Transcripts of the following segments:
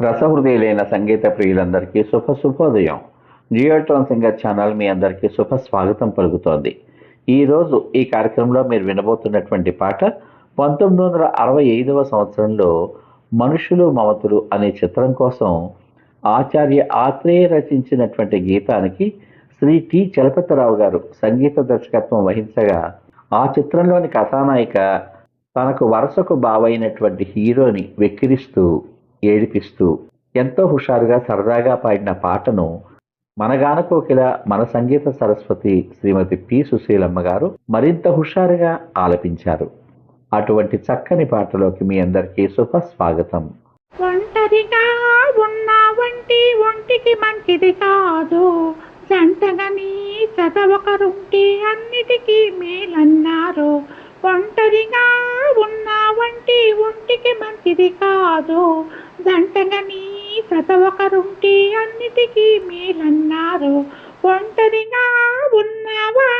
రసహృదయులైన సంగీత ప్రియులందరికీ శుభ శుభోదయం. జియోట్రాన్ singer channel మీ అందరికీ శుభ స్వాగతం పలుకుతోంది. ఈరోజు ఈ కార్యక్రమంలో మీరు వినబోతున్నటువంటి పాట పంతొమ్మిది వందల అరవై ఐదవ సంవత్సరంలో మనుషులు మమతులు అనే చిత్రం కోసం ఆచార్య ఆత్రేయ రచించినటువంటి గీతానికి శ్రీ టి చలపతిరావు గారు సంగీత దర్శకత్వం వహించగా ఆ చిత్రంలోని కథానాయిక తనకు వరుసకు బావైనటువంటి హీరోని వెక్కిరిస్తూ ఏడిపిస్తూ ఎంతో హుషారుగా సరదాగా పాడిన పాటను మనగాన కోకిల మన సంగీత సరస్వతి శ్రీమతి పి సుశీలమ్మ గారు మరింత హుషారుగా ఆలపించారు. అటువంటి చక్కని పాటలోకి మీ అందరికీ శుభస్వాగతం ఒంటరిగా ఉన్న వంటి ఒంటికి మంచిది కాదు. జంటగని చద ఒకరుంటే అన్నిటికీ మేలన్నారు. ఒంటరిగా ఉన్న వంటి ఒంటికి మంచిది కాదు. జంటగా ప్రతి చదవకరుంటే అన్నిటికీ మేలన్నారు. ఒంటరిగా ఉన్నవా?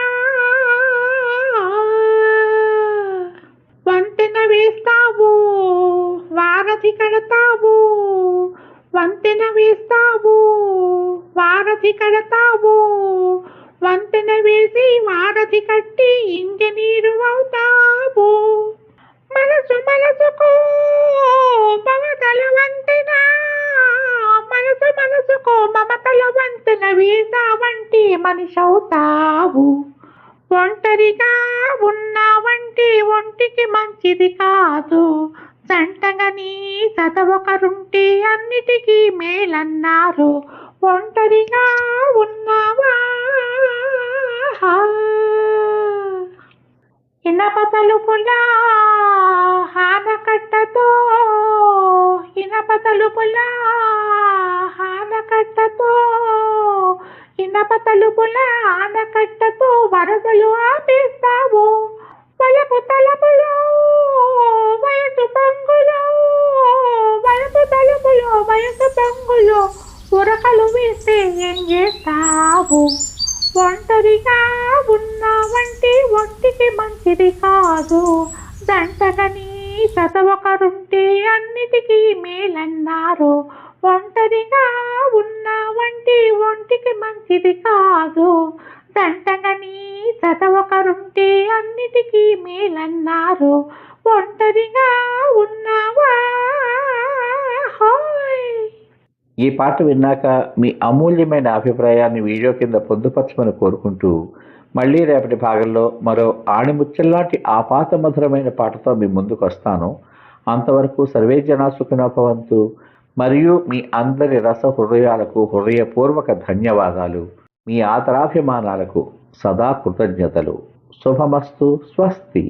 వంతెన వేస్తావు వారధి కడతావు. వంతెన వేస్తావు వారధి కడతావు. వంతెన వేసి వారధి కట్టి ఇంజనీరు అవుతావు. మనసు మనసుకు మమతల వంతెన మనసు మనసుకు మమతల వంతెన వేసావంటే మనిషి అవుతావు ఒంటరిగా ఉన్నావంటే ఒంటికి మంచిది కాదు. సంటగని నీ చదవకరుంటే అన్నిటికీ మేలన్నారు. ఒంటరిగా ఉన్నావా? ఇనప తలుపుల హానకట్టతో ఇనప తలుపుల హానకట్టతో ఇనప తలుపుల ఆనకట్టతో వరదలు ఆపేస్తావు. వలపు తలుపులో వయసు పంగులో వలపు తలుపులో వయసు పంగులో ఉరకలు వేస్తే ఏం చేస్తావు? ఒంటరిగా ఉన్నావంటే మంచిది కాదు. దంటగని ఒకరుంటే అన్నిటికీ మేలన్నారు. ఒంటరిగా ఉన్న వంటి ఒంటికి మంచిది కాదు. దంటగని చదవకరుంటే అన్నిటికీ మేలన్నారు. ఒంటరిగా ఉన్నావా ఈ పాట విన్నాక మీ అమూల్యమైన అభిప్రాయాన్ని వీడియో కింద పొందుపరచమని కోరుకుంటూ మళ్ళీ రేపటి భాగంలో మరో ఆణిముచ్చల్లాంటి ఆపాత మధురమైన పాటతో మీ ముందుకు వస్తాను అంతవరకు సర్వే జనా సుఖినోపవంతు మరియు మీ అందరి రస హృదయాలకు హృదయపూర్వక ధన్యవాదాలు. మీ ఆతరాభిమానాలకు సదా కృతజ్ఞతలు. శుభమస్తు. స్వస్తి.